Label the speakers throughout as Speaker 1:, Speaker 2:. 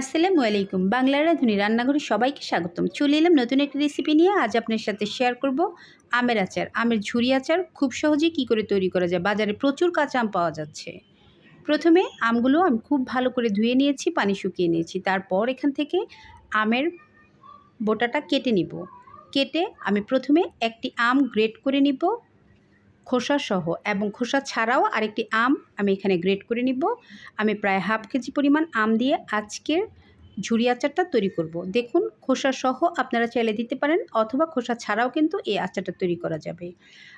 Speaker 1: আসসালামু আলাইকুম। বাংলার রাঁধুনি রান্নাঘরে সবাইকে স্বাগতম। চলে এলাম নতুন একটি রেসিপি নিয়ে। আজ আপনার সাথে শেয়ার করব আমের আচার। আমের ঝুরি আচার খুব সহজেই কী করে তৈরি করা যায়? বাজারে প্রচুর কাঁচা আম পাওয়া যাচ্ছে। প্রথমে আমগুলো আমি খুব ভালো করে ধুয়ে নিয়েছি, পানি শুকিয়ে নিয়েছি। তারপর এখান থেকে আমের বোটাটা কেটে নিব। কেটে আমি প্রথমে একটি আম গ্রেট করে নিব। খোসা সহ এবং খোসা ছাড়াও আরেকটি আম আমি এখানে গ্রেট করে নিব। আমি প্রায় হাফ কেজি পরিমাণ আম দিয়ে আজকের ঝুড়ি আচারটা তৈরি করব। দেখুন, খোসা সহ আপনারা চাইলে দিতে পারেন অথবা খোসা ছাড়াও কিন্তু এই আচারটা তৈরি করা যাবে।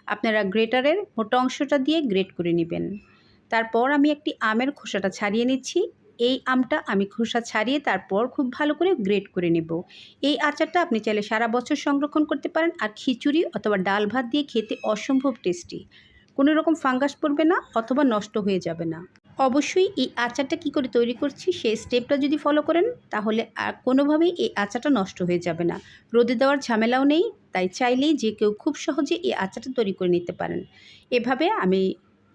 Speaker 1: আপনারা গ্রেটারের মোটা অংশটা দিয়ে গ্রেট করে নেবেন। তারপর আমি একটি আমের খোসাটা ছাড়িয়ে নিচ্ছি। এই আমটা আমি খোসা ছাড়িয়ে তারপর খুব ভালো করে গ্রেট করে নেব। এই আচারটা আপনি চাইলে সারা বছর সংরক্ষণ করতে পারেন আর খিচুড়ি অথবা ডাল ভাত দিয়ে খেতে অসম্ভব টেস্টি। কোনো রকম ফাঙ্গাস পড়বে না অথবা নষ্ট হয়ে যাবে না। অবশ্যই এই আচারটা কি করে তৈরি করছি সেই স্টেপটা যদি ফলো করেন তাহলে আর কোনোভাবেই এই আচারটা নষ্ট হয়ে যাবে না। রোদে দেওয়ার ঝামেলাও নেই, তাই চাইলেই যে কেউ খুব সহজে এই আচারটা তৈরি করে নিতে পারেন। এভাবে আমি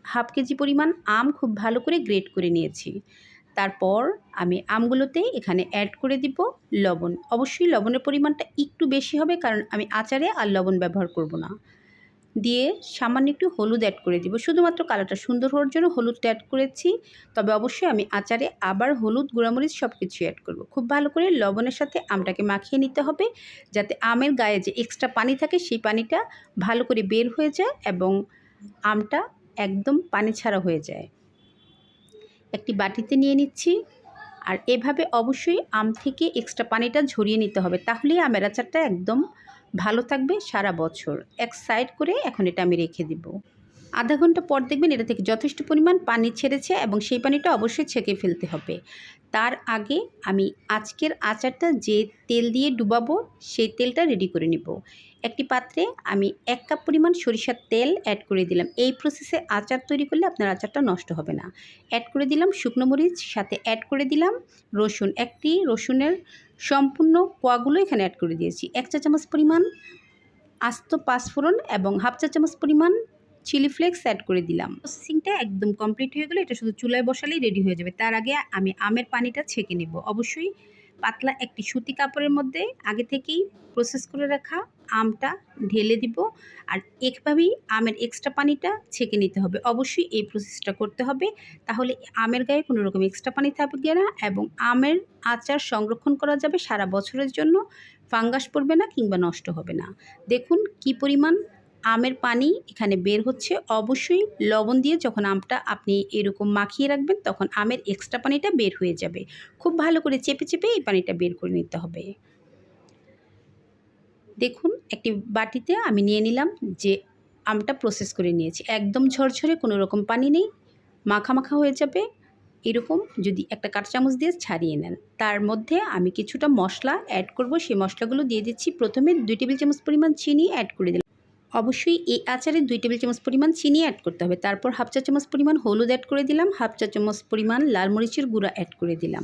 Speaker 1: হাফ কেজি পরিমাণ আম খুব ভালো করে গ্রেট করে নিয়েছি। তারপর আমি আমগুলোতে এখানে অ্যাড করে দিব লবণ। অবশ্যই লবণের পরিমাণটা একটু বেশি হবে কারণ আমি আচারে আর লবণ ব্যবহার করব না। দিয়ে সামান্য একটু হলুদ অ্যাড করে দিব। শুধুমাত্র কালারটা সুন্দর হওয়ার জন্য হলুদটা অ্যাড করেছি। তবে অবশ্যই আমি আচারে আবার হলুদ, গুঁড়ামরিচ সব কিছু অ্যাড করব। খুব ভালো করে লবণের সাথে আমটাকে মাখিয়ে নিতে হবে যাতে আমের গায়ে যে এক্সট্রা পানি থাকে সেই পানিটা ভালো করে বের হয়ে যায় এবং আমটা একদম পানি ছাড়া হয়ে যায়। একটি বাটিতে নিয়ে নিচ্ছি। আর এভাবে অবশ্যই আম থেকে এক্সট্রা পানিটা ঝরিয়ে নিতে হবে। তাহলেই আমের আচারটা একদম ভালো থাকবে সারা বছর। এক সাইড করে এখন এটা আমি রেখে দিব। আধা ঘণ্টা পর দেখবেন এটা থেকে যথেষ্ট পরিমাণ পানি ছেড়েছে এবং সেই পানিটা অবশ্যই ছেঁকে ফেলতে হবে। তার আগে আমি আজকের আচারটা যে তেল দিয়ে ডুবাবো, সেই তেলটা রেডি করে নিব। একটি পাত্রে আমি এক কাপ পরিমাণ সরিষার তেল অ্যাড করে দিলাম। এই প্রসেসে আচার তৈরি করলে আপনার আচারটা নষ্ট হবে না। অ্যাড করে দিলাম শুকনো মরিচ, সাথে অ্যাড করে দিলাম রসুন। একটি রসুনের সম্পূর্ণ কোয়াগুলো এখানে অ্যাড করে দিয়েছি। এক চা চামচ পরিমাণ আস্ত পাঁচফোড়ন এবং হাফ চা চামচ পরিমাণ চিলি ফ্লেক্স অ্যাড করে দিলাম। প্রসেসিংটা একদম কমপ্লিট হয়ে গেলে, এটা শুধু চুলায় বসালেই রেডি হয়ে যাবে। তার আগে আমি আমের পানিটা ছেঁকে নেব। অবশ্যই পাতলা একটি সুতি কাপড়ের মধ্যে আগে থেকেই প্রসেস করে রাখা আমটা ঢেলে দিব। আর একভাবেই আমের এক্সট্রা পানিটা ছেঁকে নিতে হবে। অবশ্যই এই প্রসেসটা করতে হবে। তাহলে আমের গায়ে কোনো রকম এক্সট্রা পানি থাকবে না এবং আমের আচার সংরক্ষণ করা যাবে সারা বছরের জন্য। ফাঙ্গাস পড়বে না কিংবা নষ্ট হবে না। দেখুন কি পরিমাণ আমের পানি এখানে বের হচ্ছে। অবশ্যই লবণ দিয়ে যখন আমটা আপনি এরকম মাখিয়ে রাখবেন, তখন আমের এক্সট্রা পানিটা বের হয়ে যাবে। খুব ভালো করে চেপে চেপে এই পানিটা বের করে নিতে হবে। দেখুন, একটি বাটিতে আমি নিয়ে নিলাম যে আমটা প্রসেস করে নিয়েছি। একদম ঝরঝরে কোনো রকম পানি নেই, মাখা মাখা হয়ে যাবে। এরকম যদি একটা কাঁটা চামচ দিয়ে ছাড়িয়ে নেন। তার মধ্যে আমি কিছুটা মশলা অ্যাড করব। সেই মশলাগুলো দিয়ে দিচ্ছি। প্রথমে দুই টেবিল চামচ পরিমাণ চিনি অ্যাড করে দিলাম। অবশ্যই এই আচারে দুই টেবিল চামচ পরিমাণ চিনি অ্যাড করতে হবে। তারপর হাফ চা চামচ পরিমাণ হলুদ অ্যাড করে দিলাম, হাফ চা চামচ পরিমাণ লাল মরিচের গুঁড়া অ্যাড করে দিলাম।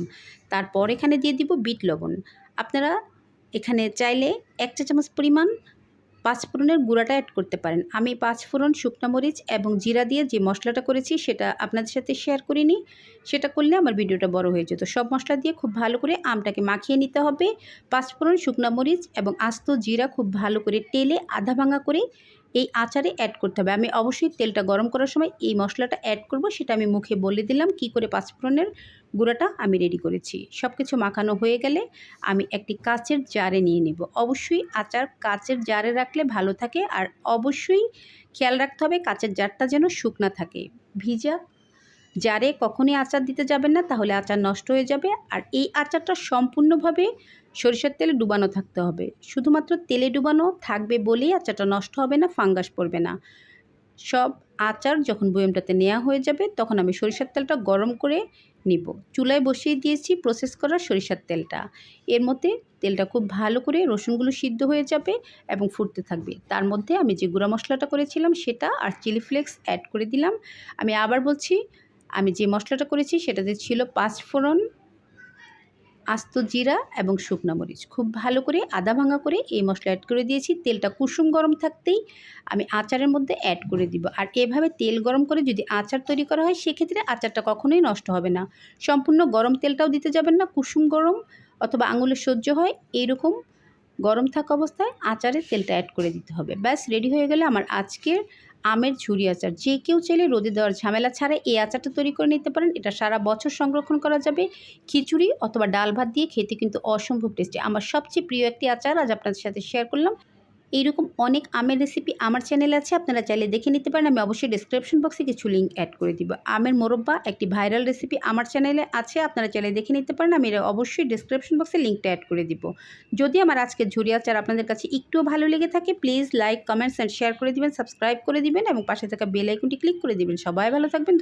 Speaker 1: তারপর এখানে দিয়ে দিব বিট লবণ। আপনারা এখানে চাইলে এক চা চামচ পরিমাণ পাঁচফোড়নের গুঁড়াটা অ্যাড করতে পারেন। আমি পাঁচফোড়ন শুকনো মরিচ এবং জিরা দিয়ে যে মশলাটা করেছি সেটা আপনাদের সাথে শেয়ার করিনি। সেটা করলে আমার ভিডিওটা বড় হয়ে যেত। সব মশলা দিয়ে খুব ভালো করে আমটাকে মাখিয়ে নিতে হবে। পাঁচফোড়ন শুকনো মরিচ এবং আস্ত জিরা খুব ভালো করে টেলে আধা ভাঙা করে এই আচারে অ্যাড করতে হবে। আমি অবশ্যই তেলটা গরম করার সময় এই মশলাটা অ্যাড করব, সেটা আমি মুখে বলে দিলাম কি করে পাঁচফোড়নের গুঁড়াটা আমি রেডি করেছি। সব কিছু মাখানো হয়ে গেলে আমি একটি কাচের জারে নিয়ে নেব। অবশ্যই আচার কাচের জারে রাখলে ভালো থাকে আর অবশ্যই খেয়াল রাখতে হবে কাচের জারটা যেন শুকনা থাকে। ভিজা জারে কখনই আচার দিতে যাবেন না, তাহলে আচার নষ্ট হয়ে যাবে। আর এই আচারটা সম্পূর্ণভাবে সরিষার তেলে ডুবানো থাকতে হবে। শুধুমাত্র তেলে ডুবানো থাকবে বলেই আচারটা নষ্ট হবে না, ফাঙ্গাস পড়বে না। সব আচার যখন বয়মটাতে নেওয়া হয়ে যাবে, তখন আমি সরিষার তেলটা গরম করে নিব। চুলায় বসিয়ে দিয়েছি প্রসেস করা সরিষার তেলটা। এর মধ্যে তেলটা খুব ভালো করে রসুনগুলো সিদ্ধ হয়ে যাবে এবং ফুটতে থাকবে। তার মধ্যে আমি যে গুঁড়া মশলাটা করেছিলাম, সেটা আর চিলি ফ্লেক্স অ্যাড করে দিলাম। আমি আবার বলছি আমি যে মশলাটা করেছি সেটাতে ছিল পাঁচ ফোড়ন, আস্ত জিরা এবং শুকনা মরিচ। খুব ভালো করে আদা ভাঙা করে এই মশলা অ্যাড করে দিয়েছি। তেলটা কুসুম গরম থাকতেই আমি আচারের মধ্যে অ্যাড করে দিব। আর এভাবে তেল গরম করে যদি আচার তৈরি করা হয়, সেক্ষেত্রে আচারটা কখনোই নষ্ট হবে না। সম্পূর্ণ গরম তেলটাও দিতে যাবেন না। কুসুম গরম অথবা আঙুলে সহ্য হয়, এইরকম গরম থাকা অবস্থায় আচারের তেলটা অ্যাড করে দিতে হবে। ব্যাস রেডি হয়ে গেলে আমার আজকের আমের ঝুরি আচার। যে কেউ চাইলে রোদে দেওয়ার ঝামেলা ছাড়া এই আচারটা তৈরি করে নিতে পারেন। এটা সারা বছর সংরক্ষণ করা যাবে। খিচুড়ি অথবা ডাল ভাত দিয়ে খেতে কিন্তু অসম্ভব টেস্টি আমার সবচেয়ে প্রিয় একটি আচার আজ আপনাদের সাথে শেয়ার করলাম। এইরকম অনেক আমের রেসিপি আমার চ্যানেলে আছে, আপনারা চাইলে দেখে নিতে পারেন। আমি অবশ্যই ডিসক্রিপশন বক্সে কিছু লিঙ্ক অ্যাড করে দিব। আমের মোরব্বা একটি ভাইরাল রেসিপি আমার চ্যানেলে আছে, আপনারা চাইলে দেখে নিতে পারেন। আমি অবশ্যই ডিসক্রিপশন বক্সে লিঙ্কটা অ্যাড করে দিব। যদি আমার আজকের ঝুরি আচার আপনাদের কাছে একটুও ভালো লেগে থাকে please like comments and share করে দিবেন সাবস্ক্রাইব করে দিবেন এবং পাশে থাকা বেল আইকনটি ক্লিক করে দিবেন। সবাই ভালো থাকবেন